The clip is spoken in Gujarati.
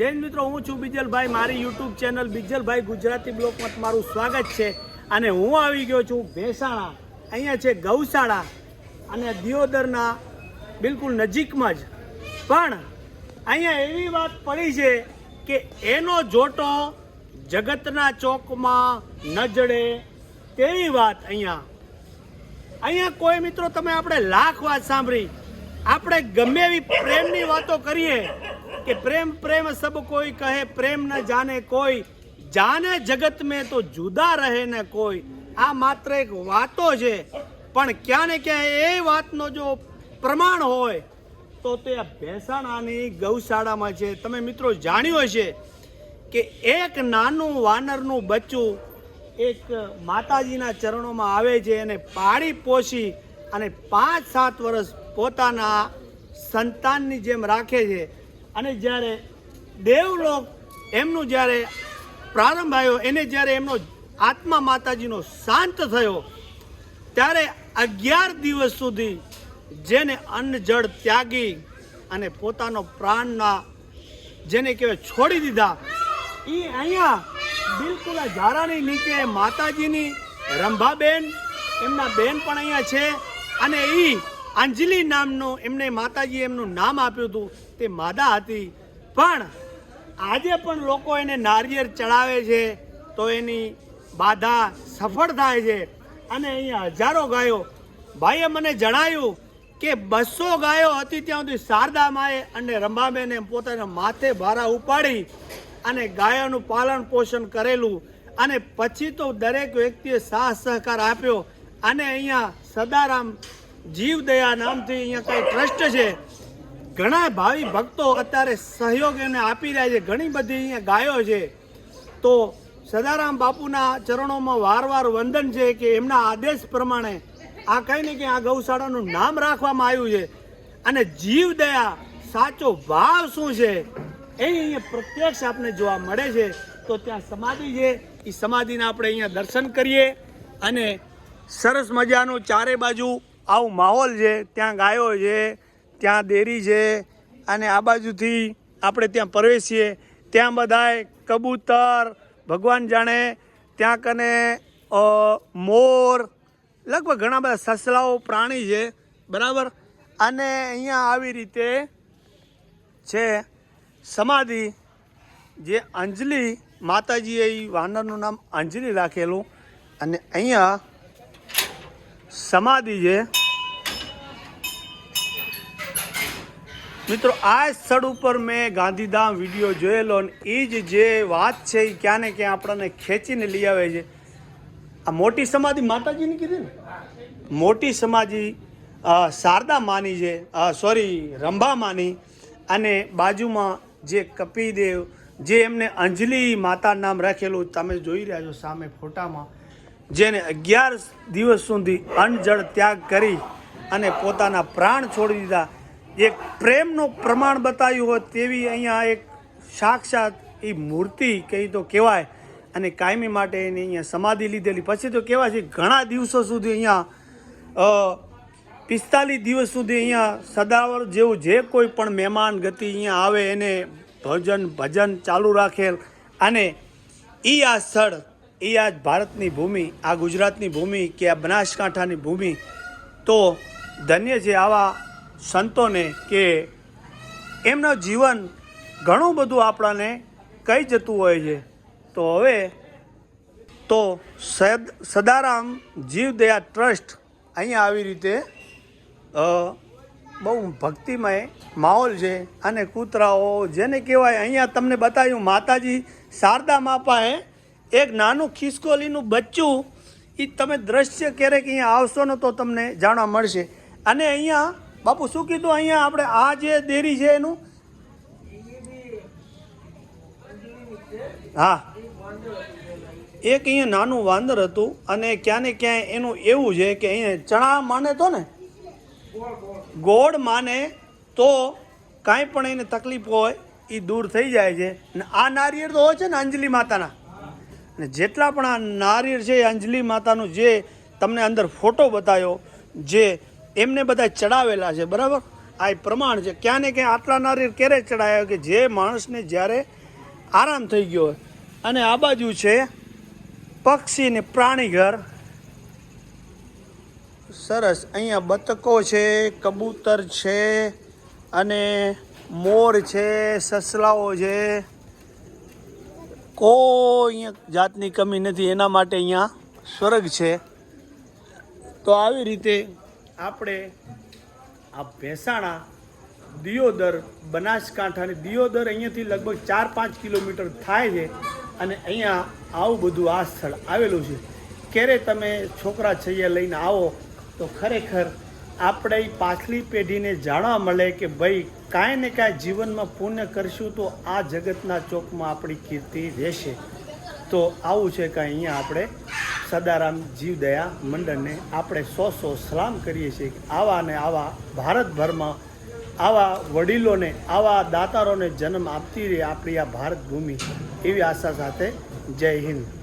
જૈન મિત્રો, હું છું બીજલભાઈ. મારી યુટ્યુબ ચેનલ બીજલભાઈ ગુજરાતી બ્લોકમાં તમારું સ્વાગત છે. અને હું આવી ગયો છું ભેસાણા. અહીંયા છે ગૌશાળા અને દિયોદરના બિલકુલ નજીકમાં જ. પણ અહીંયા એવી વાત પડી છે કે એનો જોટો જગતના ચોકમાં ન જડે તેવી વાત અહીંયા. અહીંયા કોઈ મિત્રો, તમે આપણે લાખ વાત સાંભળી. આપણે ગમે એવી પ્રેમની વાતો કરીએ કે પ્રેમ પ્રેમ સબ કોઈ કહે, પ્રેમ ન જાને કોઈ. જાને જગત મેં તો જુદા રહે ને કોઈ. આ માત્ર એક વાતો છે. પણ ક્યાં ને ક્યાં એ વાતનો જો પ્રમાણ હોય, તો તે આ ભેસાણાની ગૌશાળામાં છે. તમે મિત્રો જાણ્યું હશે કે એક નાનું વાનરનું બચ્ચું એક માતાજીના ચરણોમાં આવે છે અને પાળી પોષી અને પાંચ સાત વર્ષ પોતાના સંતાનની જેમ રાખે છે. અને જ્યારે દેવલોક એમનું જ્યારે પ્રારંભ આવ્યો, એને જ્યારે એમનો આત્મા માતાજીનો શાંત થયો, ત્યારે અગિયાર દિવસ સુધી જેને અન્ન, જળ ત્યાગી અને પોતાનો પ્રાણના જેને કહેવાય છોડી દીધા એ અહીંયા બિલકુલ ઝારાની નીચે માતાજીની રંભાબેન, એમના બેન પણ અહીંયા છે અને એ અંજલિ નામનું એમને માતાજીએ એમનું નામ આપ્યું હતું, તે માદા હતી. પણ આજે પણ લોકો એને નારિયેળ ચડાવે છે, તો એની બાધા સફળ થાય છે. અને અહીંયા હજારો ગાયો. ભાઈએ મને જણાવ્યું કે બસો ગાયો હતી ત્યાં સુધી શારદા માએ અને રંભાબેને પોતાના માથે ભારા ઉપાડી અને ગાયોનું પાલન પોષણ કરેલું. અને પછી તો દરેક વ્યક્તિએ સાથ સહકાર આપ્યો. અને અહીંયા સદારામ જીવદયા નામથી અહીંયા કઈ ટ્રસ્ટ છે? ઘણા ભાવિ ભક્તો અત્યારે સહયોગ એને આપી રહ્યા છે. ઘણી બધી અહીંયા ગાયો છે. તો સદારામ બાપુના ચરણોમાં વારવાર વંદન છે કે એમના આદેશ પ્રમાણે આ કંઈ ને કંઈ આ ગૌશાળાનું નામ રાખવામાં આવ્યું છે. અને જીવદયા સાચો ભાવ શું છે? એ અહીંયા પ્રત્યક્ષ આપણે જોવા મળે છે. તો ત્યાં સમાધિ છે. એ સમાધિના આપણે અહીંયા દર્શન કરીએ અને સરસ મજાનું ચારે બાજુ આવું માહોલ છે, ત્યાં ગાયો છે, ત્યાં દેરી છે અને આ બાજુથી આપણે ત્યાં પ્રવેશીએ, ત્યાં બધાય કબૂતર, ભગવાન જાણે, ત્યાં કને મોર, લગભગ ઘણા બધા સસલાઓ, પ્રાણી છે, બરાબર? અને અહીંયા આવી રીતે છે સમાધિ, જે અંજલિ માતાજીએ એ વાનરનું નામ અંજલિ રાખેલું અને અહીંયા સમાધિ છે. મિત્રો, આ સ્થળ ઉપર મેં ગાંધીધામ વીડિયો જોયેલો અને એ જ જે વાત છે એ ક્યાં ને ક્યાં આપણને ખેંચીને લઈ આવે છે. આ મોટી સમાધિ માતાજીની કીધી ને? મોટી સમાધિ શારદા માની છે સોરી રંભા માની અને બાજુમાં જે કપિદેવ, જે એમને અંજલિ માતા નામ રાખેલું, તમે જોઈ રહ્યા છો સામે ફોટામાં, જેને અગિયાર દિવસ સુધી અન્ન ત્યાગ કરી અને પોતાના પ્રાણ છોડી દીધા. એક પ્રેમનું પ્રમાણ બતાવ્યું હોય તેવી અહીંયા એક સાક્ષાત એ મૂર્તિ કહી તો કહેવાય. અને કાયમી માટે એની અહીંયા સમાધિ લીધેલી. પછી તો કહેવાય છે ઘણા દિવસો સુધી અહીંયા પિસ્તાલીસ દિવસ સુધી અહીંયા સદાવર જેવું જે કોઈ પણ મહેમાન ગતિ અહીંયા આવે એને ભજન ભજન ચાલુ રાખેલ. અને એ આ સ્થળ એ આ ભારતની ભૂમિ, આ ગુજરાતની ભૂમિ કે આ બનાસકાંઠાની ભૂમિ, તો ધન્ય છે આવા સંતોને કે એમનું જીવન ઘણું બધું આપણાને કહી જતું હોય છે. તો હવે તો સદ, સદારામ જીવદયા ટ્રસ્ટ અહીંયા આવી રીતે બહુ ભક્તિમય માહોલ છે અને કૂતરાઓ જેને કહેવાય અહીંયા તમને બતાવ્યું માતાજી શારદા માપાએ એક નાનું ખિસકોલીનું બચ્ચું એ તમે દ્રશ્ય ક્યારેક અહીંયા આવશો ને તો તમને જાણવા મળશે. અને અહીંયા બાપુ, શું કીધું અહીંયા આપણે? આ જે દેરી છે એનું? હા. એક અહીંયા નાનું વાંદર હતું અને ક્યાં ને ક્યાંય એનું એવું છે કે અહીંયા ચણા માને તો ને? ગોળ માને તો કાંઈ પણ એને તકલીફ હોય એ દૂર થઈ જાય છે. અને આ નારિયેળ તો હોય છે ને અંજલિ માતાના? અને જેટલા પણ આ નારિયેળ છે એ અંજલિ માતાનું જે તમને અંદર ફોટો બતાવ્યો જે એમને બધા ચડાવેલા છે, બરાબર? આ પ્રમાણ છે. ક્યાં ને ક્યાં આટલા નારિયેળ ક્યારે ચડાયા કે જે માણસને જ્યારે આરામ થઈ ગયો અને આ બાજુ છે પક્ષી ને પ્રાણી સરસ. અહીંયા બતકો છે, કબૂતર છે, અને મોર છે, સસલાઓ છે. કોઈ જાતની કમી નથી. એના માટે અહીંયા સ્વર્ગ છે. તો આવી રીતે આપણે આ ભેસાણા દિયોદર બનાસકાંઠાની દિયોદર અહીંયાથી લગભગ ચાર પાંચ કિલોમીટર થાય છે અને અહીંયા આવું બધું આ સ્થળ આવેલું છે. ક્યારે તમે છોકરા છૈયા લઈને આવો તો ખરેખર આપણે પાછલી પેઢીને જાણવા મળે કે ભાઈ કાંઈ ને કાંઈ જીવનમાં પુણ્ય કરશું તો આ જગતના ચોકમાં આપણી કીર્તિ રહેશે. તો આવું છે કે અહીંયા આપણે સદારામ જીવદયા મંડળને આપણે સો સો સલામ કરીએ છીએ આવા ને આવા ભારતભરમાં આવા વડીલોને, આવા દાતારોને જન્મ આપતી રહે આપણી આ ભારત ભૂમિ. એવી આશા સાથે જય હિન્દ.